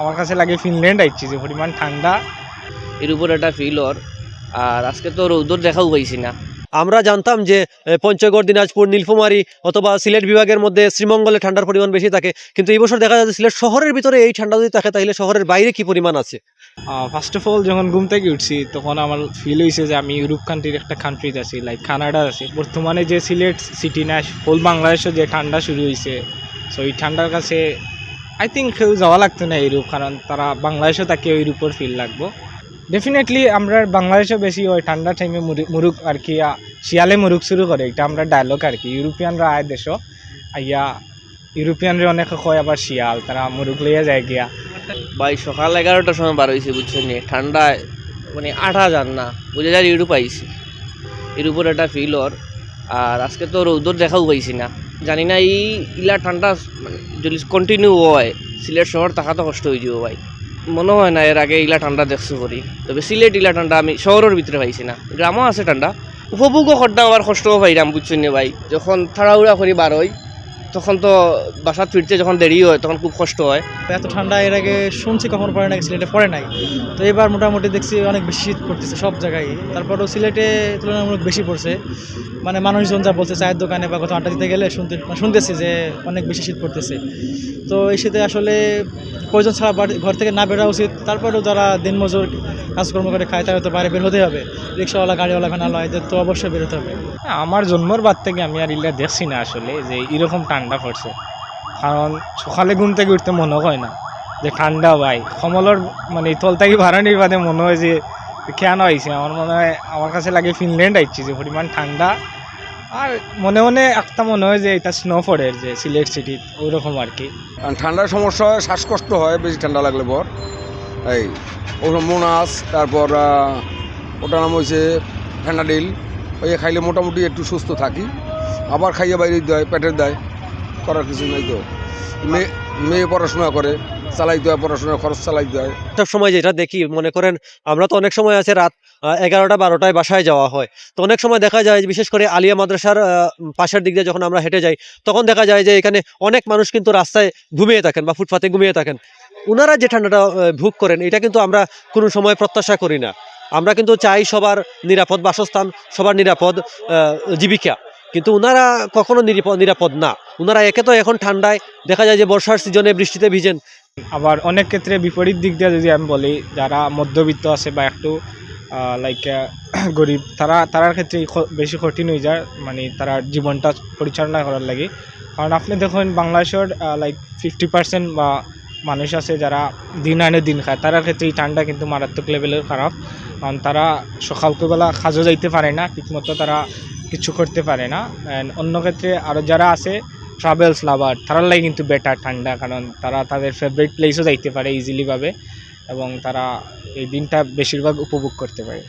আমার কাছে লাগে ফিনল্যান্ড আইছি যে পরিমাণ ঠান্ডা। এর উপর একটা ফিল ওর। আর আজকে তো রৌদ্র দেখাও পাইছি না। আমরা জানতাম যে পঞ্চগড় দিনাজপুর নীলফামারী অথবা সিলেট বিভাগের মধ্যে শ্রীমঙ্গলে ঠান্ডার পরিমাণ বেশি থাকে। কিন্তু এই বছর দেখা যাচ্ছে সিলেট শহরের ভিতরে এই ঠান্ডা যদি থাকে তাহলে শহরের বাইরে কি পরিমাণ আছে? ফার্স্ট অফ অল যখন ঘুম থেকে উঠছি তখন আমার ফিল হয়েছে যে আমি ইউরোপ কান্ট্রির একটা কান্ট্রিতে আছি লাইক কানাডা আছি। বর্তমানে যে সিলেট সিটি না হোল বাংলাদেশে যে ঠান্ডা শুরু হয়েছে সো এই ঠান্ডার কাছে আই থিঙ্ক কেউ যাওয়া লাগতো না ইউরোপ কারণ তারা বাংলাদেশে তাকে ইউরোপের ফিল লাগবো। ডেফিনেটলি আমরা বাংলাদেশে বেশি ওই ঠান্ডা টাইমে মুরুক আর কি শিয়ালে মুরুক শুরু করে, এটা আমরা ডায়লগ আর কি। ইউরোপিয়ানরা আয় দেশ আইয়া ইউরোপিয়ানরা অনেক কয় আবার শিয়াল, তারা মুরুক লইয়া যায় গিয়া। ভাই, সকাল এগারোটার সময় বার হয়েছে বুঝছেন ঠান্ডায় মানে আঠা যান না, বুঝে যায় ইউরোপ আইছি। এর উপর একটা ফিল আর আজকে তো রৌদ্র দেখাও পাইছি না। জানি না, এই ইলা ঠান্ডা মানে যদি কন্টিনিউ হয়, সিলেট শহর থাকা তো কষ্ট হয়ে যাব ভাই। মনে হয় না, এর আগে ইলা ঠান্ডা দেখছ করি তবে সিলেট ইলা ঠান্ডা আমি শহরের ভিতরে পাইছি না। গ্রামও আছে ঠান্ডা উপভোগও করতাম আবার কষ্টও পাইরাম বুঝছেন ভাই? যখন থাড়াউড়া করি বার হই তখন তো বাসাত ফিরতে যখন দেরি হয় তখন খুব কষ্ট হয়। এত ঠান্ডা এর আগে শুনছি কখনো পড়ে নাই সিলেটে পড়ে নাই। তো এবার মোটামুটি দেখছি অনেক বেশি শীত পড়তেছে সব জায়গায়। তারপরেও সিলেটে তুলনামূলক বেশি পড়ছে। মানে মানুষজন যা বলছে চায়ের দোকানে বা কোথাও আড্ডা দিতে গেলে শুনতে মানে শুনতেছি যে অনেক বেশি শীত পড়তেছে। তো এই শীতে আসলে প্রয়োজন ছাড়া বাড়ি- ঘর থেকে না বেরোয়া উচিত তারপরেও যারা দিনমজুর কাজকর্ম করে খায় তারা তো বাইরে বের হতে হবে। রিক্সাওয়ালা গাড়িওয়ালা ভ্যানাওয়ালা এদের তো অবশ্যই বেরোতে হবে। আমার জন্মর বাদ থেকে আমি আর ইল্লা দেখছি না আসলে যে এরকম ঠান্ডা পড়ছে। কারণ সকালে ঘুম থেকে উঠতে মনে হয় না। যে ঠান্ডা ভাই কমলর মানে তল থেকে ভাড়ানির বাদে মনে হয় যে কেন আইছে আমার মনে হয় আমার কাছে লাগে ফিনল্যান্ড আইছি যে পরিমাণ ঠান্ডা আর মনে মনে একটা মনে হয় যে এটা স্নো পড়ে যে সিলেট সিটি ওই রকম আর কি। ঠান্ডার সমস্যা হয়, শ্বাসকষ্ট হয় বেশি ঠান্ডা লাগলে পর এই ওটা মোনাস তারপর ওটার নাম হয়েছে ফ্যানাডিল ওই খাইলে মোটামুটি একটু সুস্থ থাকি। আবার খাইয়ে বাইরে দেয় পেটের দেয় করার কিছু নাই তো। মেয়ে মেয়ে পড়াশোনা করে চালাইতে হয় পড়াশোনা, খরচ চালাইতে হয় সব সময় যেটা দেখি, মনে করেন, আমরা তো অনেক সময় আছে রাত এগারোটা, বারোটায় বাসায় যাওয়া হয়। তো অনেক সময় দেখা যায়, বিশেষ করে আলিয়া মাদ্রাসার পাশের দিক দিয়ে যখন আমরা হেঁটে যাই, তখন দেখা যায় যে এখানে অনেক মানুষ কিন্তু রাস্তায় ঘুমিয়ে থাকেন বা ফুটপাতে ঘুমিয়ে থাকেন। ওনারা যে ঠান্ডাটা ভোগ করেন, এটা কিন্তু আমরা কোনো সময় প্রত্যাশা করি না। আমরা কিন্তু চাই সবার নিরাপদ বাসস্থান, সবার নিরাপদ জীবিকা। কিন্তু ওনারা কখনো নিরাপদ না। ওনারা একে তো এখন ঠান্ডায়, দেখা যায় যে বর্ষার সিজনে বৃষ্টিতে ভিজেন। আবার অনেক ক্ষেত্রে বিপরীত দিক দিয়ে যদি আমি বলি, যারা মধ্যবিত্ত আছে বা একটু লাইক গরিব, তারা, তারার ক্ষেত্রে বেশি কঠিন হয়ে যায় মানে তারা জীবনটা পরিচালনা করার লাগে। কারণ আপনি দেখুন, বাংলাদেশের লাইক ফিফটি পার্সেন্ট বা মানুষ আছে যারা দিন আনে দিন খায়। তারার ক্ষেত্রে এই ঠান্ডা কিন্তু মারাত্মক লেভেলের খারাপ। কারণ তারা সকালবেলা কাজও যাইতে পারে না, ঠিকমতো তারা কিছু করতে পারে না। অন্য ক্ষেত্রে আরও যারা আছে ট্রাভেলস লাভার তারা লাগে কিন্তু বেটার ঠান্ডা, কারণ তারা তাদের ফেভারিট প্লেসও যাইতে পারে ইজিলিভাবে এবং তারা এই দিনটা বেশিরভাগ উপভোগ করতে পারে।